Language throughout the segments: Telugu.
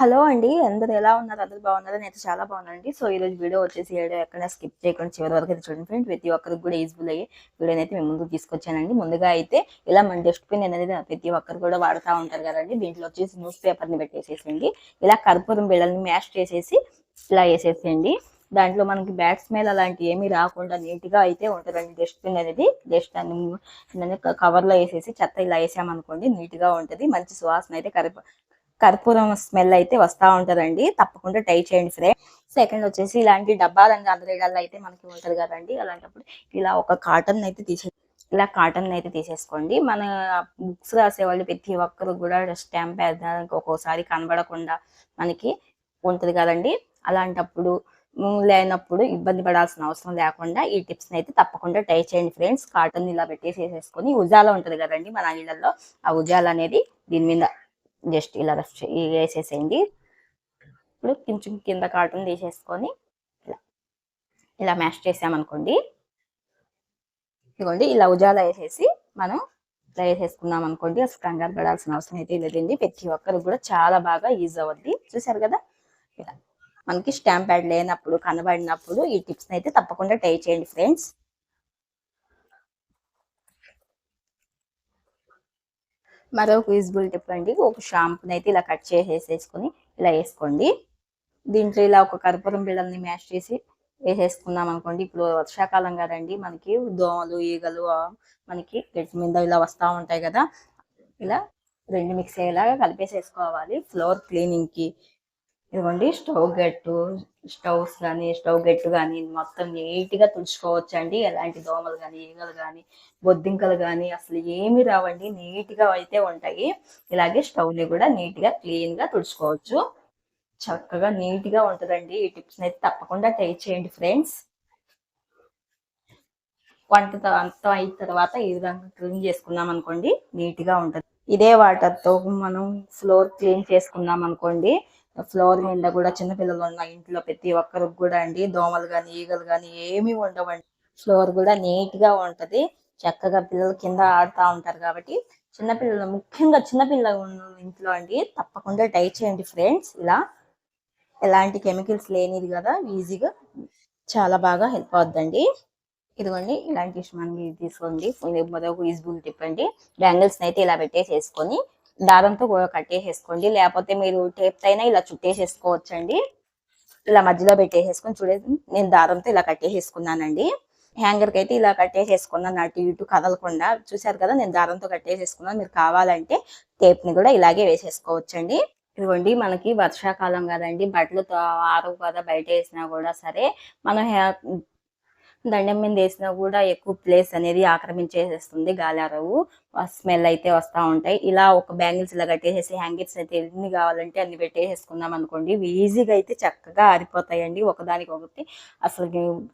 హలో అండి. అందరు ఎలా ఉన్నారు? అందరు బాగున్నారు? నేను చాలా బాగున్నానండి సో ఈ రోజు వీడియో వచ్చేసి ఏడో ఎక్కడ స్కిప్ చేయకుండా చివరి వరకు అయితే చూడండి ఫ్రెండ్ ప్రతి ఒక్కరికి కూడా యూజ్ఫుల్ అయ్యే వీడియోని అయితే మేము ముందుకు తీసుకొచ్చానండి. ముందుగా అయితే ఇలా మన డస్ట్బిన్ అనేది ప్రతి ఒక్కరు కూడా వాడుతూ ఉంటారు కదండి. దీంట్లో వచ్చేసి న్యూస్ పేపర్ని పెట్టేసేసండి ఇలా కర్పూరం బిళ్ళని మ్యాష్ చేసేసి ఇలా వేసేసేయండి. దాంట్లో మనకి బ్యాట్ స్మెల్ అలాంటి ఏమీ రాకుండా నీట్గా అయితే ఉంటుందండి. డస్ట్బిన్ అనేది జస్ట్ దాన్ని కవర్లో వేసేసి చెత్త ఇలా వేసామనుకోండి నీట్గా ఉంటది. మంచి సువాసన అయితే కరిప కర్పూరం స్మెల్ అయితే వస్తా ఉంటుందండి. తప్పకుండా ట్రై చేయండి ఫ్రెండ్. సెకండ్ వచ్చేసి ఇలాంటి డబ్బాలు అందరిలో అయితే మనకి ఉంటది కదండి. అలాంటప్పుడు ఇలా ఒక కాటన్ అయితే తీసే ఇలా కాటన్ అయితే తీసేసుకోండి. మన బుక్స్ రాసేవాళ్ళు ప్రతి ఒక్కరు కూడా స్టాంప్ వేయడానికి ఒక్కోసారి కనబడకుండా మనకి ఉంటది కదండి. అలాంటప్పుడు లేనప్పుడు ఇబ్బంది పడాల్సిన అవసరం లేకుండా ఈ టిప్స్ అయితే తప్పకుండా ట్రై చేయండి ఫ్రెండ్స్. కాటన్ ఇలా పెట్టేసేసుకొని ఉజాల ఉంటుంది కదండి మన ఇళ్ళలో ఆ ఉజాల అనేది దీని మీద జస్ట్ ఇలా రఫ్ వేసేసేయండి. ఇప్పుడు కొంచెం కింద కాటన్ తీసేసుకొని ఇలా ఇలా మ్యాష్ చేసామనుకోండి. ఇదిగోండి ఇలా ఉజాలా వేసేసి మనం ఇలా వేసేసుకున్నాం అనుకోండి అసలు కంగారు పడాల్సిన అవసరం అయితే లేదండి. ప్రతి ఒక్కరు కూడా చాలా బాగా యూజ్ అవుద్ది. చూసారు కదా? ఇలా మనకి స్టాంప్ ప్యాడ్ లేనప్పుడు కనబడినప్పుడు ఈ టిప్స్ అయితే తప్పకుండా ట్రై చేయండి ఫ్రెండ్స్. మరొక యూజ్బుల్ టిప్ అండి ఒక షాంపూని అయితే ఇలా కట్ చేసేసుకొని ఇలా వేసుకోండి. దీంట్లో ఇలా ఒక కర్పూరం బిళ్ళల్ని మ్యాష్ చేసి వేసేసుకున్నాం అనుకోండి. ఇప్పుడు వర్షాకాలం కదండి. మనకి దోమలు ఈగలు మనకి గట్టి మీద ఇలా వస్తూ ఉంటాయి కదా. ఇలా రెండు మిక్స్ అయ్యేలాగా కలిపేసేసుకోవాలి. ఫ్లోర్ క్లీనింగ్కి. ఇదిగోండి స్టవ్ గట్టు స్టవ్స్ కానీ స్టవ్ గట్టు కానీ మొత్తం నీట్గా తుడుచుకోవచ్చు అండి ఎలాంటి దోమలు కానీ ఈగలు కానీ బొద్దింకలు కానీ అసలు ఏమి రావండి. నీట్గా అయితే ఉంటాయి. ఇలాగే స్టవ్ని కూడా నీట్గా క్లీన్గా తుడుచుకోవచ్చు. చక్కగా నీట్గా ఉంటదండి. ఈ టిప్స్ అయితే తప్పకుండా ట్రై చేయండి ఫ్రెండ్స్ వంట అంతం అయిన తర్వాత ఈ విధంగా క్లీన్ చేసుకున్నాం అనుకోండి నీట్గా ఉంటది. ఇదే వాటర్తో మనం ఫ్లోర్ క్లీన్ చేసుకున్నాం అనుకోండి ఫ్లోర్ మీద కూడా చిన్నపిల్లలు ఉన్న ఇంట్లో ప్రతి ఒక్కరికి కూడా అండి. దోమలు కానీ ఈగలు కానీ ఏమీ ఉండవండి. ఫ్లోర్ కూడా నీట్గా ఉంటది. చక్కగా పిల్లలు కింద ఆడుతూ ఉంటారు కాబట్టి చిన్నపిల్లలు ముఖ్యంగా చిన్నపిల్లలు ఇంట్లో అండి తప్పకుండా టై చేయండి ఫ్రెండ్స్. ఇలా ఎలాంటి కెమికల్స్ లేనిది కదా ఈజీగా చాలా బాగా హెల్ప్ అవుద్దండి. ఇదిగోండి ఇలాంటి మనకి తీసుకోండి. ఇది మరొక యూజ్ఫుల్ టిప్ అండి. బ్యాంగిల్స్ అయితే ఇలా పెట్టేసేసుకొని దారంతో కూడా కట్టేసేసుకోండి. లేకపోతే మీరు టేప్ అయినా ఇలా చుట్టేసేసుకోవచ్చండి. ఇలా మధ్యలో పెట్టేసేసుకొని చూడండి నేను దారంతో ఇలా కట్టేసేసుకున్నానండి. హ్యాంగర్కి అయితే ఇలా కట్టేసేసుకున్నాను. అటు ఇటు కదలకుండా. చూసారు కదా నేను దారంతో కట్టేసేసుకున్నాను. మీరు కావాలంటే టేప్ని కూడా ఇలాగే వేసేసుకోవచ్చండి. ఇదిగోండి మనకి వర్షాకాలం కదండి. బట్టలు ఆరు కదా బయట వేసినా కూడా సరే మనం దండం మీద వేసినా కూడా ఎక్కువ ప్లేస్ అనేది ఆక్రమించేసేస్తుంది గాలి అరవు స్మెల్ అయితే వస్తూ ఉంటాయి. ఇలా ఒక బ్యాంగిల్స్ ఇలా కట్టేసేసి హ్యాంగిల్స్ అయితే ఎన్ని కావాలంటే అన్ని పెట్టేసేసుకున్నాం అనుకోండి. ఈజీగా అయితే చక్కగా ఆరిపోతాయండి. ఒకదానికి ఒకటి అసలు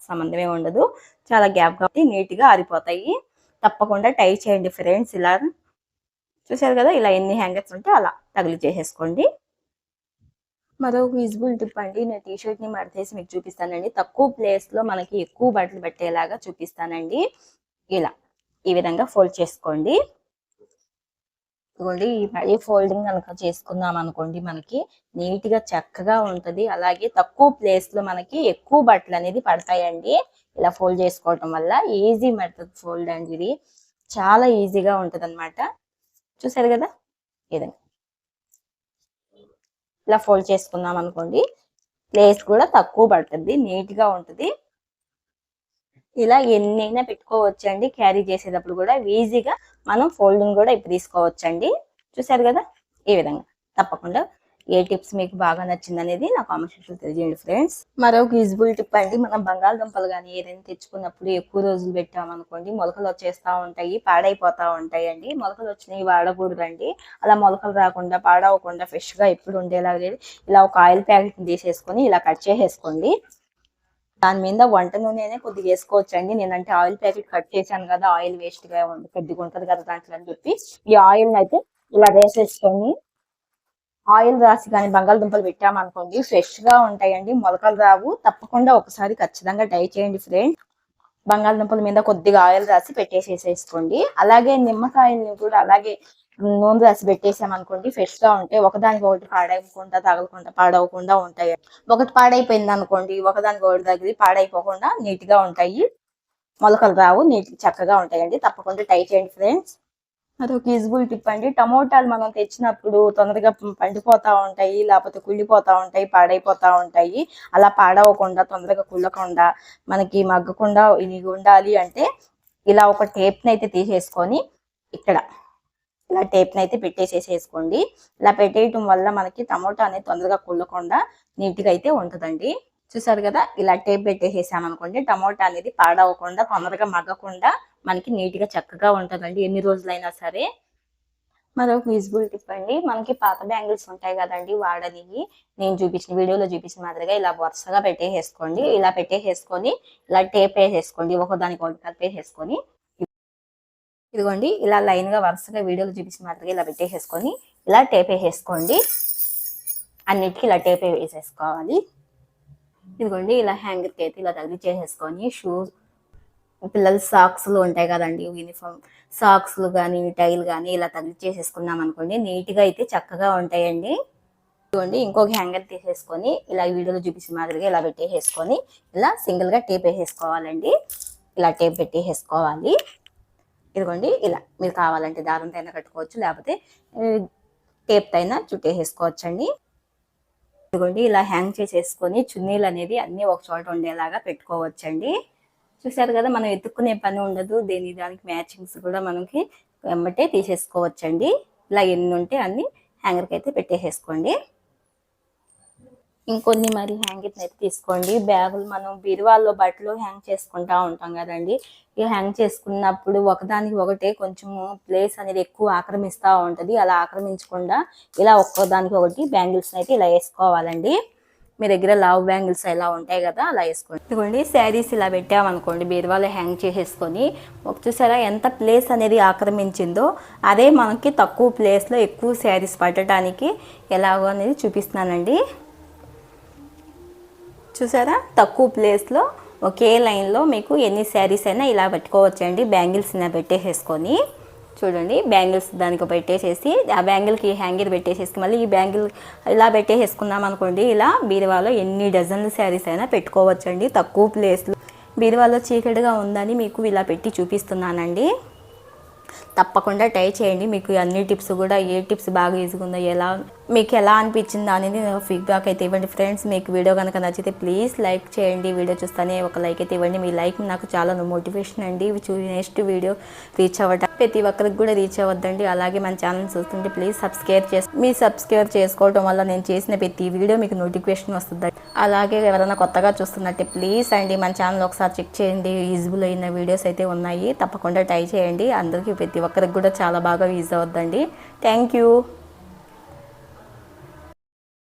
సంబంధమే ఉండదు. చాలా గ్యాప్ కాబట్టి నీట్గా ఆరిపోతాయి. తప్పకుండా టై చేయండి ఫ్రెండ్స్ ఇలా చూసారు కదా? ఇలా ఎన్ని హ్యాంగర్స్ ఉంటే అలా తగిలి చేసేసుకోండి మరో విజిబుల్ టిప్ అండి. నేను టీ షర్ట్ని మడతేసి మీకు చూపిస్తానండి. తక్కువ ప్లేస్లో మనకి ఎక్కువ బట్టలు పెట్టేలాగా చూపిస్తానండి. ఇలా ఈ విధంగా ఫోల్డ్ చేసుకోండి. ఇదిగోండి ఈ మళ్ళీ ఫోల్డింగ్ కనుక చేసుకున్నాం అనుకోండి మనకి నీట్గా చక్కగా ఉంటది. అలాగే తక్కువ ప్లేస్లో మనకి ఎక్కువ బట్టలు అనేది పడతాయండి. ఇలా ఫోల్డ్ చేసుకోవటం వల్ల ఈజీ మెథడ్ ఫోల్డ్ అండి ఇది. చాలా ఈజీగా ఉంటది అనమాట చూసారు కదా? ఈ విధంగా. ఇలా ఫోల్డ్ చేసుకున్నాం అనుకోండి. ప్లేస్ కూడా తక్కువ పడుతుంది నీట్గా ఉంటది. ఇలా ఎన్నైనా పెట్టుకోవచ్చండి. క్యారీ చేసేటప్పుడు కూడా ఈజీగా మనం ఫోల్డింగ్ కూడా ఇప్పుడు తీసుకోవచ్చండి. చూసారు కదా? ఈ విధంగా. తప్పకుండా ఏ టిప్స్ మీకు బాగా నచ్చింది అనేది నా కామెంట్ సెక్షన్ తెలియజేయండి ఫ్రెండ్స్. మరొక యూజ్బుల్ టిప్ అండి మనం బంగాళదుంపలు కానీ ఏదైనా తెచ్చుకున్నప్పుడు ఎక్కువ రోజులు పెట్టామనుకోండి మొలకలు వచ్చేస్తా ఉంటాయి పాడైపోతా ఉంటాయి అండి. మొలకలు వచ్చినవి వాడకూడదండి. అలా మొలకలు రాకుండా పాడవకుండా ఫ్రెష్గా ఎప్పుడు ఉండేలాగా ఇలా ఒక ఆయిల్ ప్యాకెట్ తీసేసుకొని ఇలా కట్ చేసేసుకోండి. దాని మీద వంట నూనెనే కొద్దిగా వేసుకోవచ్చండి. నేనంటే ఆయిల్ ప్యాకెట్ కట్ చేశాను కదా ఆయిల్ వేస్ట్గా ఉంది కొద్దిగా ఉంటది కదా దాంట్లో అని చెప్పి ఈ ఆయిల్ అయితే ఇలా వేసేసుకొని ఆయిల్ రాసి కానీ బంగాళదుంపలు పెట్టామనుకోండి ఫ్రెష్గా ఉంటాయండి. మొలకలు రావు. తప్పకుండా ఒకసారి ఖచ్చితంగా ట్రై చేయండి ఫ్రెండ్ బంగాళదుంపల మీద కొద్దిగా ఆయిల్ రాసి పెట్టేసేసేసుకోండి. అలాగే నిమ్మకాయల్ని కూడా అలాగే నూనె రాసి పెట్టేసామనుకోండి ఫ్రెష్గా ఉంటాయి ఒకదానికి ఒకటి పాడైపోకుండా తగలకుండా పాడవకుండా ఉంటాయి. ఒకటి పాడైపోయింది అనుకోండి ఒకదానికి ఒకటి తగిలి పాడైపోకుండా నీట్గా ఉంటాయి. మొలకలు రావు నీట్ చక్కగా ఉంటాయండి. తప్పకుండా ట్రై చేయండి ఫ్రెండ్స్. అదొక యూజ్ఫుల్ టిప్ అండి. టమోటాలు మనం తెచ్చినప్పుడు తొందరగా పండిపోతా ఉంటాయి లేకపోతే కుళ్ళిపోతా ఉంటాయి పాడైపోతా ఉంటాయి. అలా పాడవకుండా తొందరగా కుళ్ళకుండా మనకి మగ్గకుండా ఇది ఉండాలి అంటే ఇలా ఒక టేప్ని అయితే తీసేసుకొని ఇక్కడ ఇలా టేప్ని అయితే పెట్టేసేసేసుకోండి. ఇలా పెట్టేయటం వల్ల మనకి టమోటా అనేది తొందరగా కుళ్ళకుండా నీట్గా అయితే ఉంటుందండి. చూసారు కదా ఇలా టేప్ పెట్టేసేసామనుకోండి టమోటా అనేది పాడవకుండా తొందరగా మగ్గకుండా మనకి నీట్గా చక్కగా ఉంటుందండి. ఎన్ని రోజులైనా సరే. మరొక విజిబుల్ టిప్ అండి. మనకి పాత బ్యాంగిల్స్ ఉంటాయి కదండి వాడనివి. నేను చూపించిన వీడియోలో చూపించిన మాదిరిగా ఇలా వరుసగా పెట్టేసేసుకోండి. ఇలా పెట్టేసేసుకొని ఇలా టేప్ వేసేసుకోండి. ఒకదానికి ఒకటి కలిపేసేసుకొని ఇదిగోండి ఇలా లైన్గా వరుసగా వీడియోలో చూపించిన మాదిరిగా ఇలా పెట్టేసేసుకొని ఇలా టేప్ వేసేసుకోండి. అన్నిటికీ ఇలా టేప్ వేసేసుకోవాలి. ఇదిగోండి ఇలా హ్యాంగర్కి అయితే ఇలా తగిలి చేసేసుకొని షూస్ పిల్లల సాక్స్లు ఉంటాయి కదండి యూనిఫామ్ సాక్స్లు కానీ టైల్ కానీ ఇలా తగిలిచ్చేసేసుకున్నాం అనుకోండి నీట్గా అయితే చక్కగా ఉంటాయండి. ఇదిగోండి ఇంకొక హ్యాంగర్ తీసేసుకొని ఇలా వీడియోలో చూపించిన మాదిరిగా ఇలా పెట్టేసేసుకొని ఇలా సింగిల్గా టేప్ వేసేసుకోవాలండి. ఇలా టేప్ పెట్టేసేసుకోవాలి. ఇదిగోండి ఇలా మీరు కావాలంటే దారంతో అయినా కట్టుకోవచ్చు లేకపోతే టేప్ అయినా చుట్టేసేసుకోవచ్చండి. ఇదిగోండి ఇలా హ్యాంగ్ చేసేసుకొని చున్నీలు అనేది అన్నీ ఒక చోట ఉండేలాగా పెట్టుకోవచ్చండి. చూసారు కదా మనం ఎత్తుక్కునే పని ఉండదు. దేని దానికి మ్యాచింగ్స్ కూడా మనకి వెంబటే తీసేసుకోవచ్చండి. ఇలా ఎన్ని ఉంటే అన్ని హ్యాంగర్కి అయితే పెట్టేసేసుకోండి. ఇంకొన్ని మరి హ్యాంగర్ని అయితే తీసుకోండి. బ్యాగులు మనం బీరువాల్లో బట్టలు హ్యాంగ్ చేసుకుంటా ఉంటాం కదండి. ఇక హ్యాంగ్ చేసుకున్నప్పుడు ఒకదానికి ఒకటే కొంచెం ప్లేస్ అనేది ఎక్కువ ఆక్రమిస్తూ ఉంటుంది. అలా ఆక్రమించకుండా ఇలా ఒక్కదానికి ఒకటి బ్యాంగిల్స్ అయితే ఇలా వేసుకోవాలండి. మీ దగ్గర లావ్ బ్యాంగిల్స్ ఎలా ఉంటాయి కదా అలా వేసుకోండి. ఇదిగోండి శారీస్ ఇలా పెట్టామనుకోండి బీరువాలో హ్యాంగ్ చేసేసుకొని ఒక చూసారా ఎంత ప్లేస్ అనేది ఆక్రమించిందో అదే మనకి తక్కువ ప్లేస్లో ఎక్కువ శారీస్ పట్టడానికి ఎలాగో అనేది చూపిస్తున్నానండి. చూసారా తక్కువ ప్లేస్లో ఒకే లైన్లో మీకు ఎన్ని శారీస్ అయినా ఇలా పెట్టుకోవచ్చండి బ్యాంగిల్స్ ఇలా పెట్టేసేసుకొని. చూడండి బ్యాంగిల్స్ దానికి పెట్టేసేసి ఆ బ్యాంగిల్కి హ్యాంగర్ పెట్టేసేసి మళ్ళీ ఈ బ్యాంగిల్ ఇలా పెట్టేసేసుకున్నాం అనుకోండి ఇలా బీరువాలో ఎన్ని డజన్ల శారీస్ అయినా పెట్టుకోవచ్చండి తక్కువ ప్లేస్లో. బీరువాలో చీకటిగా ఉందని మీకు ఇలా పెట్టి చూపిస్తున్నానండి. తప్పకుండా ట్రై చేయండి. మీకు అన్ని టిప్స్ కూడా ఏ టిప్స్ బాగా ఈజీగా ఉందో ఎలా మీకు ఎలా అనిపించింది అనేది ఫీడ్బ్యాక్ అయితే ఇవ్వండి. ఫ్రెండ్స్ మీకు వీడియో కనుక నచ్చితే ప్లీజ్ లైక్ చేయండి. వీడియో చూస్తానే ఒక లైక్ అయితే ఇవ్వండి. మీ లైక్ నాకు చాలా మోటివేషన్ అండి. నెక్స్ట్ వీడియో రీచ్ అవ్వడం ప్రతి ఒక్కరికి కూడా రీచ్ అవ్వద్దండి. అలాగే మన ఛానల్ చూస్తుంటే ప్లీజ్ సబ్స్క్రైబ్ చేసి మీ సబ్స్క్రైబ్ చేసుకోవడం వల్ల నేను చేసిన ప్రతి వీడియో మీకు నోటిఫికేషన్ వస్తుంది అలాగే ఎవరైనా కొత్తగా చూస్తున్నట్టే ప్లీజ్ అండి మన ఛానల్ ఒకసారి చెక్ చేయండి. యూజ్బుల్ అయిన వీడియోస్ అయితే ఉన్నాయి. తప్పకుండా ట్రై చేయండి. అందరికీ ప్రతి ఒక్కరికి కూడా చాలా బాగా యూజ్ అవుద్దండి. Thank you